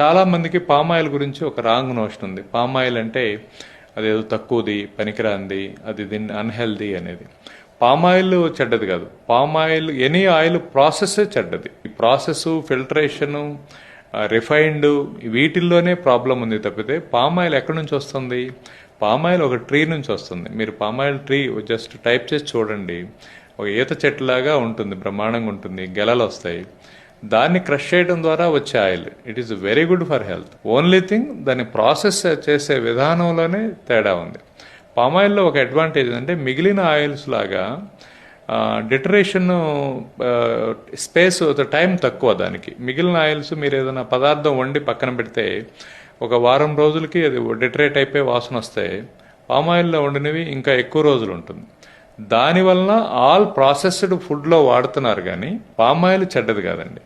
చాలా మందికి పామాయిల్ గురించి ఒక రాంగ్ నోషన్ ఉంది. పామాయిల్ అంటే అదేదో తక్కువది పనికిరాంది అది దీన్ని అన్హెల్దీ అనేది. పామాయిల్ చెడ్డది కాదు. పామాయిల్ ఎనీ ఆయిల్ ప్రాసెస్ చెడ్డది. ఈ ప్రాసెస్ ఫిల్టరేషను రిఫైన్డ్ వీటిల్లోనే ప్రాబ్లం ఉంది తప్పితే పామాయిల్ ఎక్కడి నుంచి వస్తుంది? పామాయిల్ ఒక ట్రీ నుంచి వస్తుంది. మీరు పామాయిల్ ట్రీ జస్ట్ టైప్ చేసి చూడండి. ఒక ఈత చెట్టులాగా ఉంటుంది బ్రహ్మాండంగా ఉంటుంది గెలలు వస్తాయి. దాన్ని క్రష్ చేయడం ద్వారా వచ్చే oil. It is very good for health only thing దాన్ని ప్రాసెస్ చేసే విధానంలోనే తేడా ఉంది. పామాయిల్లో ఒక అడ్వాంటేజ్ అంటే మిగిలిన ఆయిల్స్ లాగా డిటరేషన్ స్పేస్ టైం తక్కువ దానికి. మిగిలిన ఆయిల్స్ మీరు ఏదైనా పదార్థం వండి పక్కన పెడితే ఒక వారం రోజులకి అది డిటరేట్ అయిపోయి వాసన వస్తాయి పామాయిల్లో వండినవి ఇంకా ఎక్కువ రోజులు ఉంటుంది. దానివలన ఆల్ ప్రాసెస్డ్ ఫుడ్లో వాడుతున్నారు కానీ పామాయిల్ చెడ్డది కాదండి.